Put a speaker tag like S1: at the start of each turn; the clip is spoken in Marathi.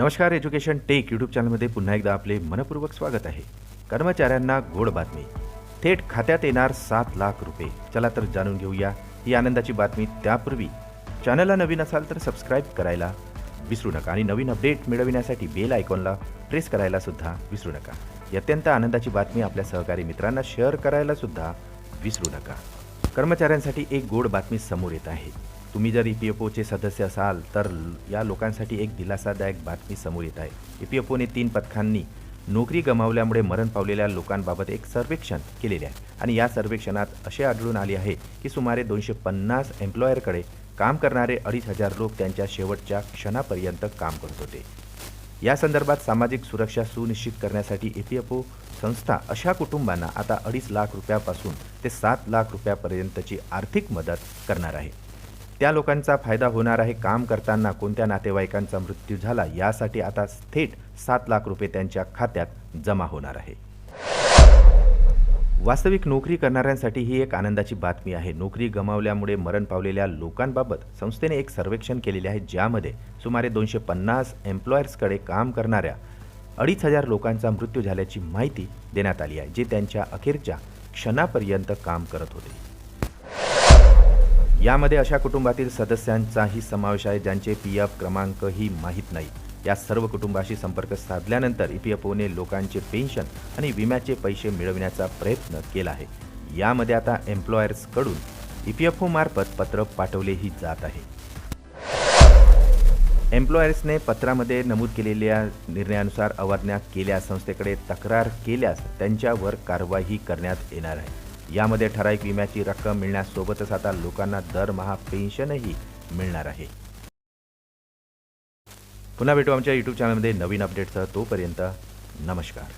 S1: नमस्कार एज्युकेशन टेक यूट्यूब चॅनलमध्ये पुन्हा एकदा आपले मनपूर्वक स्वागत आहे. कर्मचाऱ्यांना गोड बातमी. थेट खात्यात येणार सात लाख रुपये. चला तर जाणून घेऊया ही आनंदाची बातमी त्यापूर्वी. चॅनलला नवीन असाल तर सबस्क्राईब करायला विसरू नका आणि नवीन अपडेट मिळविण्यासाठी बेल आयकॉनला प्रेस करायला सुद्धा विसरू नका. अत्यंत आनंदाची बातमी आपल्या सहकारी मित्रांना शेअर करायला सुद्धा विसरू नका. कर्मचाऱ्यांसाठी एक गोड बातमी समोर येत आहे. तुम्ही जर ई पी एफ ओचे सदस्य असाल तर या लोकांसाठी एक दिलासादायक बातमी समोर येत आहे. ई पी एफ ओने तीन पथकांनी नोकरी गमावल्यामुळे मरण पावलेल्या लोकांबाबत एक सर्वेक्षण केलेले आहे. आणि या सर्वेक्षणात असे आढळून आले आहे की सुमारे दोनशे पन्नास एम्प्लॉयरकडे काम करणारे अडीच हजार लोक त्यांच्या शेवटच्या क्षणापर्यंत काम करत होते. या संदर्भात सामाजिक सुरक्षा सुनिश्चित करण्यासाठी ई पी एफ ओ संस्था अशा कुटुंबांना आता अडीच लाख रुपयापासून ते सात लाख रुपयापर्यंतची आर्थिक मदत करणार आहे. त्या लोकांचा फायदा होणार आहे काम करताना कोणत्या नातेवाईकांचा मृत्यू झाला यासाठी आता थेट सात लाख रुपये त्यांच्या खात्यात जमा होणार आहे. वास्तविक नोकरी करणाऱ्यांसाठी ही एक आनंदाची बातमी आहे. नोकरी गमावल्यामुळे मरण पावलेल्या लोकांबाबत संस्थेने एक सर्वेक्षण केलेले आहे ज्यामध्ये सुमारे दोनशे पन्नास एम्प्लॉयर्सकडे काम करणाऱ्या अडीच हजार लोकांचा मृत्यू झाल्याची माहिती देण्यात आली आहे जे त्यांच्या अखेरच्या क्षणापर्यंत काम करत होते. यामध्ये अशा कुटुंबातील सदस्यांचाही समावेश आहे ज्यांचे पी एफ क्रमांकही माहीत नाही. या सर्व कुटुंबाशी संपर्क साधल्यानंतर ई पी एफ ओने लोकांचे पेन्शन आणि विम्याचे पैसे मिळविण्याचा प्रयत्न केला आहे. यामध्ये आता एम्प्लॉयर्सकडून ई पी एफ ओमार्फत पत्र पाठवलेही जात आहे. एम्प्लॉयर्सने पत्रामध्ये नमूद केलेल्या निर्णयानुसार अवज्ञा केल्यास संस्थेकडे तक्रार केल्यास त्यांच्यावर कारवाई करण्यात येणार आहे. यामध्ये ठराविक विम्याची रक्कम मिळण्यासोबतच आता लोकांना दरमहा पेन्शनही मिळणार आहे. पुन्हा भेटू आमच्या यूट्यूब चॅनलमध्ये नवीन अपडेटसह तोपर्यंत नमस्कार.